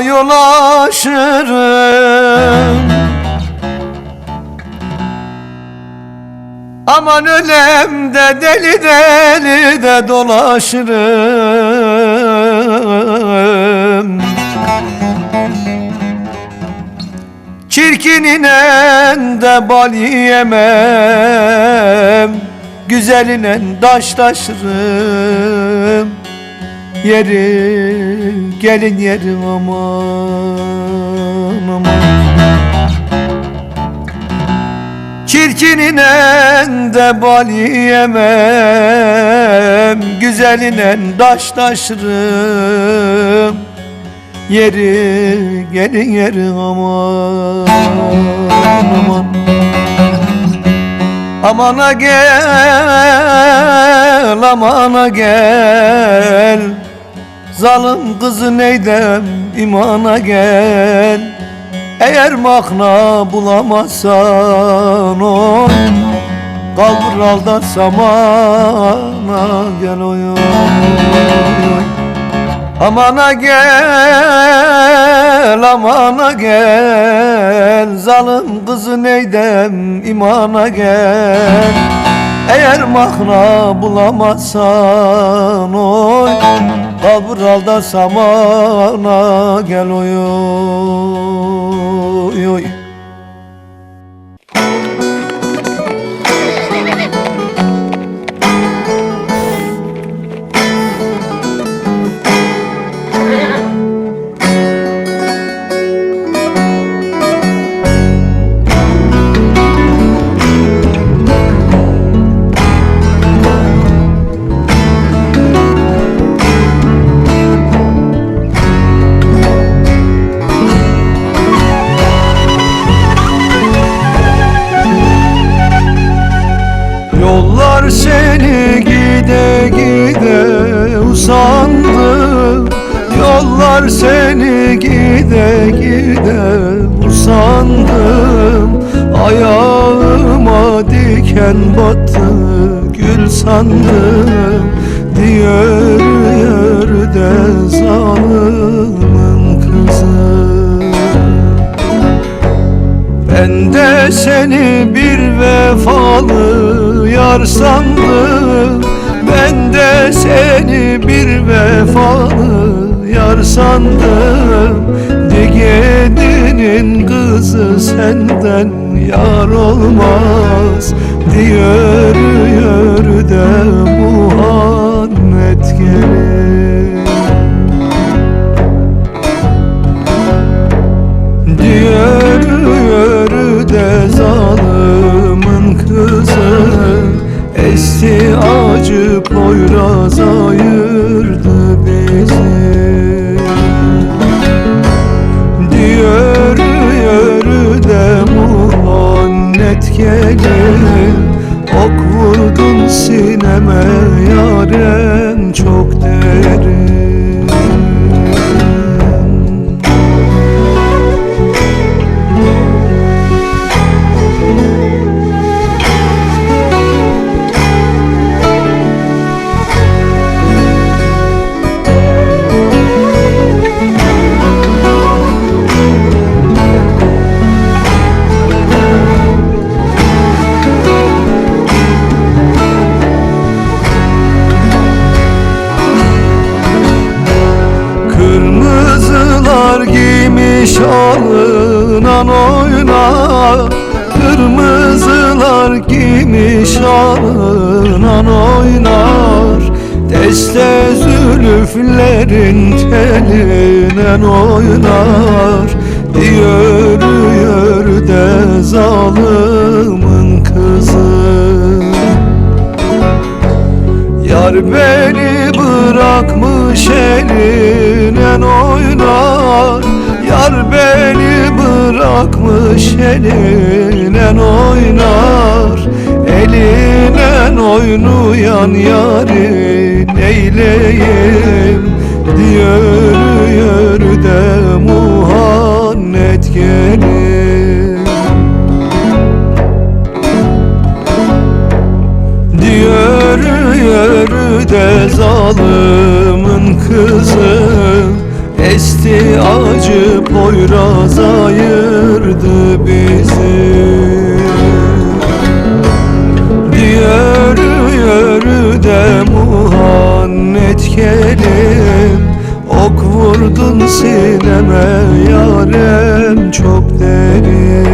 Sana yol aşırım Aman ölem de deli deli de dolaşırım. Çirkininen de bal yiyemem Güzelinen daş taşırım Yeri gelin yeri aman aman. Çirkininen de bal yiyemem Güzelinen daş taşırım Yeri gelin yeri aman aman. Amana gel amana gel Zalim kızı neydem imana gel? Eğer makna bulamazsan oy Kaldır aldan samana gel oy oy oy. Amana gel, amana gel. Zalim kızı neydem imana gel? Eğer mahna bulamazsan oy Kabur alda samana gel oy gide gide usandım Yollar seni gide gide usandım Ayağıma diken battı gül sandım Diyor yerde zalimin kızı. Ben de seni bir vefalı yar sandım seni bir vefalı yar sandım Digedi'nin kızı senden yar olmaz. Diyor yürü Muhammed Esti acı poyraz ayırdı bizi. Diğer yürü de muhannet gelir Ok vurdun sineme yaren alınan oynar Kırmızılar giymiş alınan oynar. Deste zülüflerin telinen oynar. Yürü de zalimin kızı. Yar beni bırakmış elinen oynar. Yar beni bırakmış elinen oynar Elinen oynayan yari neyleyim Diyor yürü de muhannet gelir. Yürü yürü de zalimin kızı Esti acı Poyraz ayırdı bizi. Diğer yörü de muhannet kelim Ok vurdun sineme yarem çok derin.